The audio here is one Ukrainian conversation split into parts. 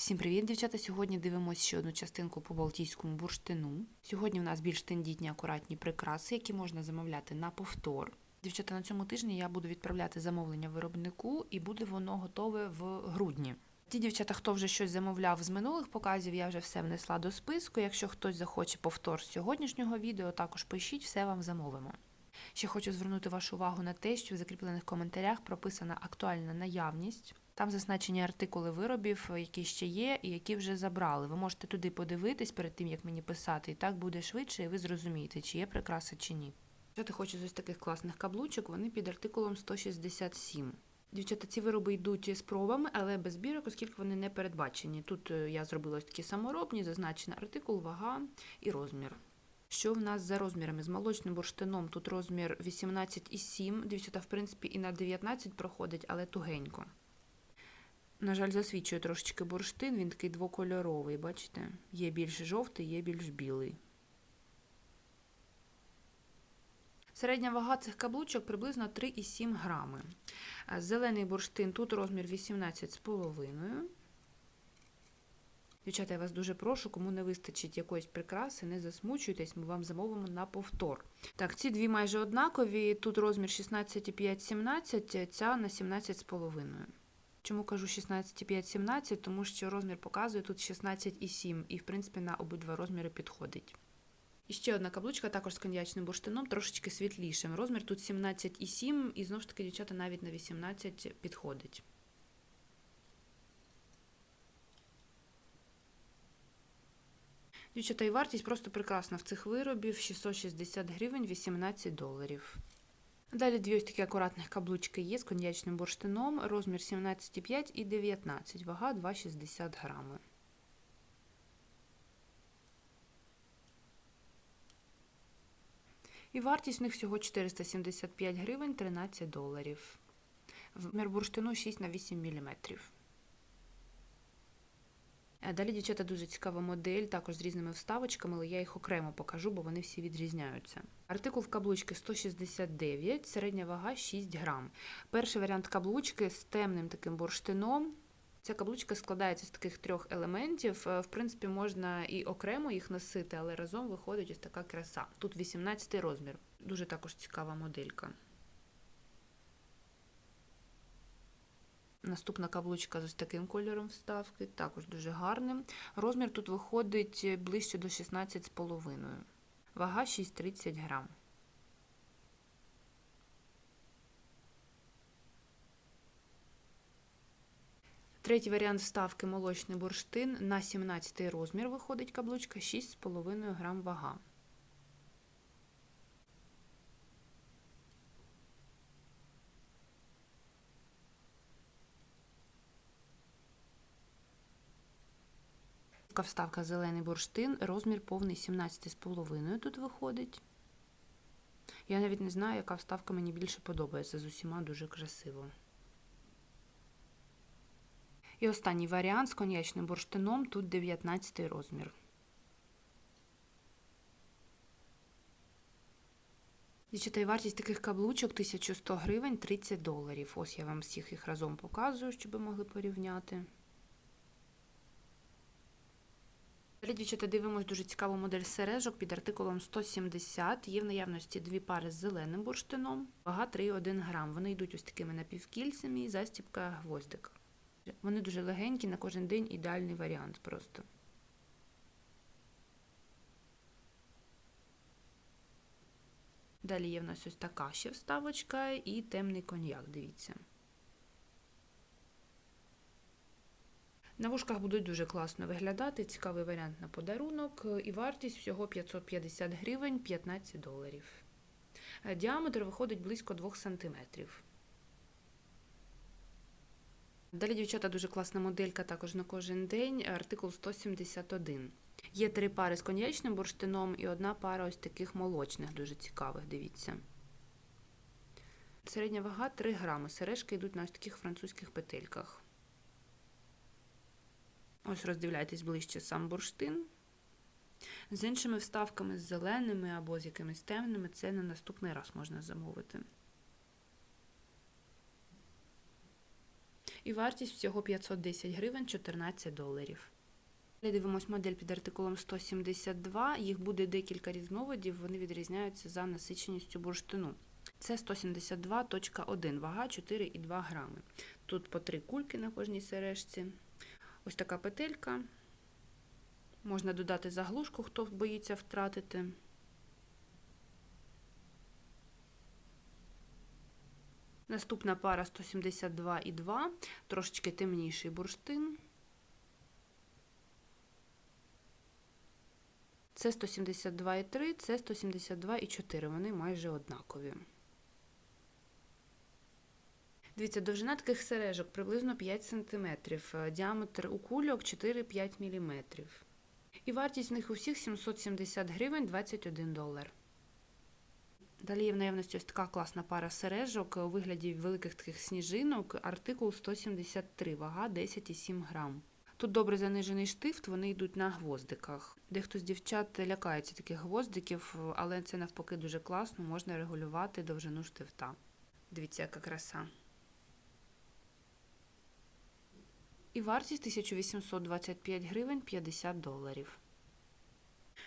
Всім привіт, дівчата! Сьогодні дивимося ще одну частинку по балтійському бурштину. Сьогодні в нас більш тендітні, акуратні прикраси, які можна замовляти на повтор. Дівчата, на цьому тижні я буду відправляти замовлення виробнику, і буде воно готове в грудні. Ті дівчата, хто вже щось замовляв з минулих показів, я вже все внесла до списку. Якщо хтось захоче повтор з сьогоднішнього відео, також пишіть, все вам замовимо. Ще хочу звернути вашу увагу на те, що в закріплених коментарях прописана актуальна наявність. Там зазначені артикули виробів, які ще є, і які вже забрали. Ви можете туди подивитись перед тим, як мені писати, і так буде швидше, і ви зрозумієте, чи є прикраси, чи ні. Що ти хочу з ось таких класних каблучок, вони під артикулом 167. Дівчата, ці вироби йдуть з пробами, але без бірок, оскільки вони не передбачені. Тут е, я зробила ось такі саморобні, зазначений артикул, вага і розмір. Що в нас за розмірами? З молочним бурштином тут розмір 18,7. Дівчата, в принципі, і на 19 проходить, але тугенько. На жаль, засвічує трошечки бурштин, він такий двокольоровий, бачите? Є більш жовтий, є більш білий. Середня вага цих каблучок приблизно 3,7 грами. Е, Зелений бурштин тут розмір 18,5. Дівчата, я вас дуже прошу, кому не вистачить якоїсь прикраси, не засмучуйтесь, ми вам замовимо на повтор. Так, ці дві майже однакові. Тут розмір 16,5-17, ця на 17,5. Чому кажу 16,5-17? Тому що розмір показує тут 16,7 і, в принципі, на обидва розміри підходить. І ще одна каблучка, також з коньячним бурштином, трошечки світлішим. Розмір тут 17,7 і знову ж таки, дівчата, навіть на 18 підходить. Дівчата, і вартість просто прекрасна в цих виробів 660 гривень 18 доларів. Далі дві ось такі акуратних каблучки є з коньячним бурштином, розмір 17,5 і 19, вага 2,60 грами. І вартість в них всього 475 гривень 13 доларів. Вмір бурштину 6 на 8 мм. Е, Далі, дівчата, дуже цікава модель, також з різними вставочками, але я їх окремо покажу, бо вони всі відрізняються. Артикул в каблучки 169, середня вага 6 грам. Перший варіант каблучки з темним таким бурштином. Ця каблучка складається з таких трьох елементів. Е, В принципі, можна і окремо їх носити, але разом виходить ось така краса. Тут 18 розмір. Дуже також цікава моделька. Наступна каблучка з ось таким кольором вставки, також дуже гарним. Розмір тут виходить ближче до 16,5. Вага 6,30 грам. Третій варіант вставки молочний бурштин на 17 розмір виходить каблучка 6,5 грам вага. Така Вставка зелений бурштин, розмір повний 17,5 тут виходить. Я навіть не знаю, яка вставка мені більше подобається. З усіма дуже красиво. І останній варіант з коньячним бурштином, тут 19 розмір. Дівчата, вартість таких каблучок 1100 гривень 30 доларів. Ось я вам всіх їх разом показую, щоб ви могли порівняти. Далі, дівчата, дивимось дуже цікаву модель сережок під артикулом 170. Є в наявності дві пари з зеленим бурштином, вага 3,1 грам. Вони йдуть ось такими напівкільцями і застібка гвоздик. Вони дуже легенькі, на кожен день ідеальний варіант просто. Далі є в нас ось така ще вставочка і темний коньяк, дивіться. На вушках будуть дуже класно виглядати, цікавий варіант на подарунок, і вартість всього 550 гривень 15 доларів. Е, Діаметр виходить близько 2 см. Далі, дівчата, дуже класна моделька також на кожен день, артикул 171. Є три пари з коньячним бурштином і одна пара ось таких молочних, дуже цікавих, дивіться. Середня вага 3 грами. Сережки йдуть на ось таких французьких петельках. Ось роздивляйтесь ближче сам бурштин. З іншими вставками, з зеленими або з якимись темними, це на наступний раз можна замовити. І вартість всього 510 гривень 14 доларів. Дивимось модель під артикулом 172. Їх буде декілька різновидів, вони відрізняються за насиченістю бурштину. Це 172.1, вага 4,2 грами. Тут по три кульки на кожній сережці. Ось така петелька. Можна додати заглушку, хто боїться втратити. Наступна пара 172,2, трошечки темніший бурштин. Це 172,3, це 172,4. Вони майже однакові. Дивіться, довжина таких сережок приблизно 5 см, діаметр у кульок 4-5 мм. І вартість в них усіх 770 гривень 21 долар. Далі є в наявності ось така класна пара сережок у вигляді великих таких сніжинок, артикул 173, вага 10,7 грам. Тут добре занижений штифт, вони йдуть на гвоздиках. Дехто з дівчат лякається таких гвоздиків, але це навпаки дуже класно, можна регулювати довжину штифта. Дивіться, яка краса. І вартість 1825 гривень 50 доларів.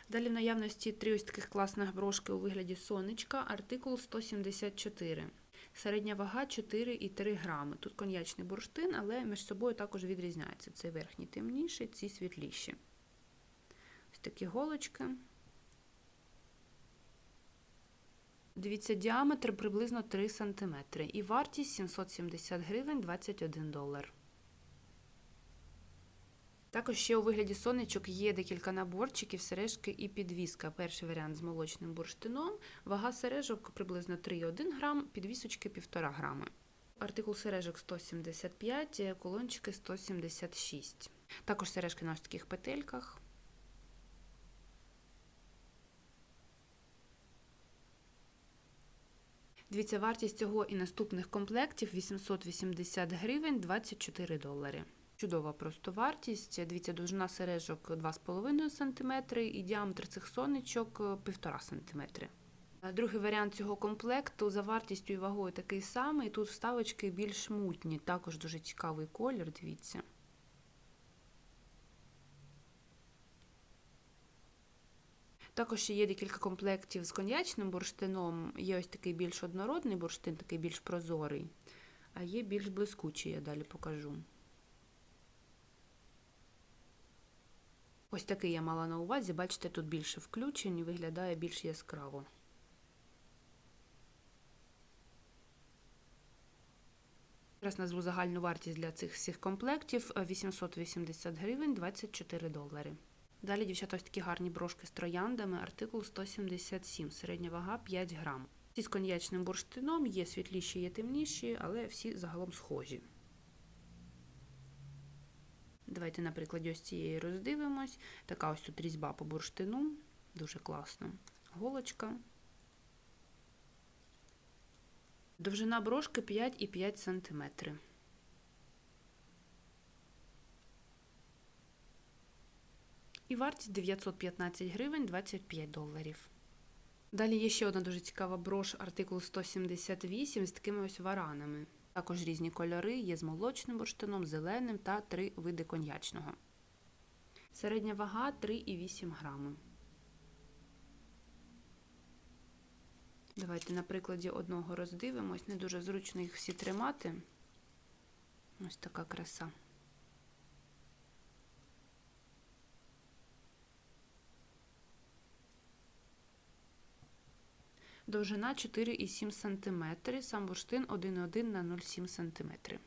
Далі в наявності три ось таких класних брошки у вигляді сонечка, артикул 174. Середня вага 4,3 грами. Тут коньячний бурштин, але між собою також відрізняється. Цей верхній темніший, ці світліші. Ось такі голочки. Дивіться, діаметр приблизно 3 см. І вартість 770 гривень 21 долар. Також ще у вигляді сонечок є декілька наборчиків, сережки і підвіска. Перший варіант з молочним бурштином. Вага сережок приблизно 3,1 грам, підвісочки 1,5 грами. Артикул сережок 175, колончики 176. Також сережки на ось таких петельках. Дивіться, вартість цього і наступних комплектів 880 гривень 24 долари. Чудова просто вартість. Дивіться, довжина сережок 2,5 см і діаметр цих сонечок 1,5 см. Другий варіант цього комплекту за вартістю і вагою такий самий. Тут вставочки більш мутні, також дуже цікавий колір, дивіться. Також ще є декілька комплектів з коньячним бурштином. Є ось такий більш однородний бурштин, такий більш прозорий, а є більш блискучий, я далі покажу. Ось такий я мала на увазі, бачите, тут більше включень і виглядає більш яскраво. Зараз назву загальну вартість для цих всіх комплектів 880 гривень 24 долари. Далі, дівчата, ось такі гарні брошки з трояндами, артикул 177, середня вага 5 грам. Ці з коньячним бурштином, є світліші, є темніші, але всі загалом схожі. Давайте, на прикладі ось цієї роздивимось. Така ось тут різьба по бурштину, дуже класно. Голочка. Довжина брошки 5,5 см. І вартість 915 гривень 25 доларів. Далі є ще одна дуже цікава брош, артикул 178 з такими ось варанами. Також різні кольори, є з молочним бурштином, зеленим та три види коньячного. Середня вага 3,8 грами. Давайте на прикладі одного роздивимось. Не дуже зручно їх всі тримати. Ось така краса. Довжина 4,7 см, сам бурштин 1,1 на 0,7 см.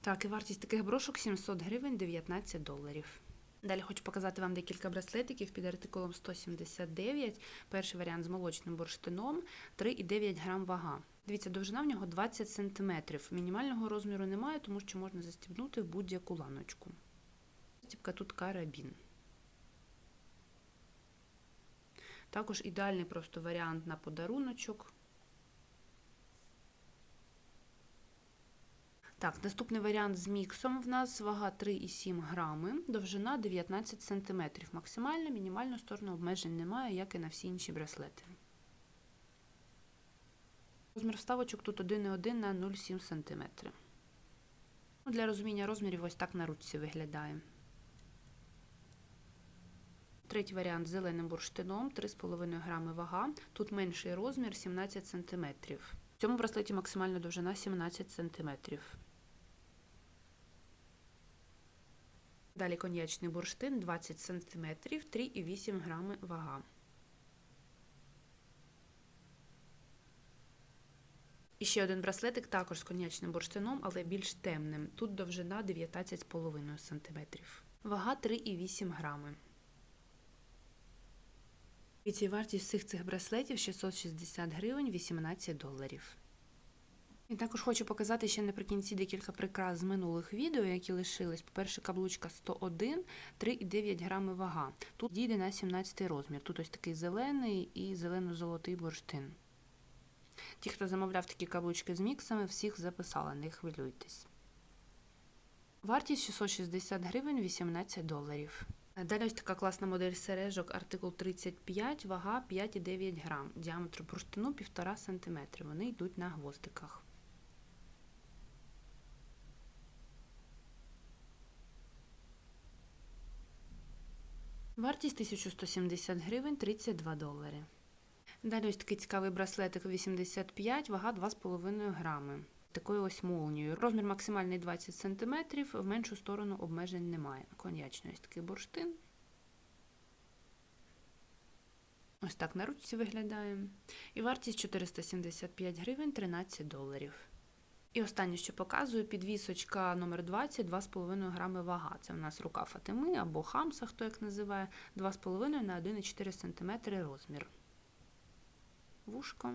Так, і вартість таких брошок 700 гривень 19 доларів. Далі хочу показати вам декілька браслетиків під артикулом 179. Перший варіант з молочним бурштином 3,9 грам вага. Дивіться, довжина в нього 20 см. Мінімального розміру немає, тому що можна застібнути в будь-яку ланочку. Застібка тут карабін. Також ідеальний просто варіант на подаруночок. Так, наступний варіант з міксом в нас вага 3,7 грами, довжина 19 см. Максимальна, мінімальну сторону обмежень немає, як і на всі інші браслети. Розмір вставочок тут 1,1 на 0,7 см. Ну, Для розуміння розмірів ось так на ручці виглядає. Третій варіант зеленим бурштином, 3,5 грами вага. Тут менший розмір 17 см. В цьому браслеті максимальна довжина 17 см. Далі коньячний бурштин 20 см, 3,8 грами вага. І ще один браслетик також з коньячним бурштином, але більш темним. Тут довжина 19,5 см. Вага 3,8 грами. І ці вартість всіх цих браслетів 660 гривень 18 доларів. І також хочу показати ще наприкінці декілька прикрас з минулих відео, які лишились. По-перше, каблучка 101, 3,9 грами вага. Тут дійде на 17 розмір. Тут ось такий зелений і зелено-золотий бурштин. Ті, хто замовляв такі каблучки з міксами, всіх записала, не хвилюйтесь. Вартість 660 гривень 18 доларів. Далі ось така класна модель сережок, артикул 35, вага 5,9 грам, діаметр бурштину 1,5 см. Вони йдуть на гвоздиках. Вартість 1170 гривень 32 долари. Далі ось такий цікавий браслетик 85, вага 2,5 грами. Такою ось молнією. Розмір максимальний 20 см, в меншу сторону обмежень немає. Коньячний ось такий бурштин. Ось так на ручці виглядає. І вартість 475 гривень 13 доларів. І останнє, що показую, підвісочка номер 20 2,5 грами вага. Це у нас рука Фатими або хамса, хто як називає, 2,5 на 1,4 см розмір. Вушко.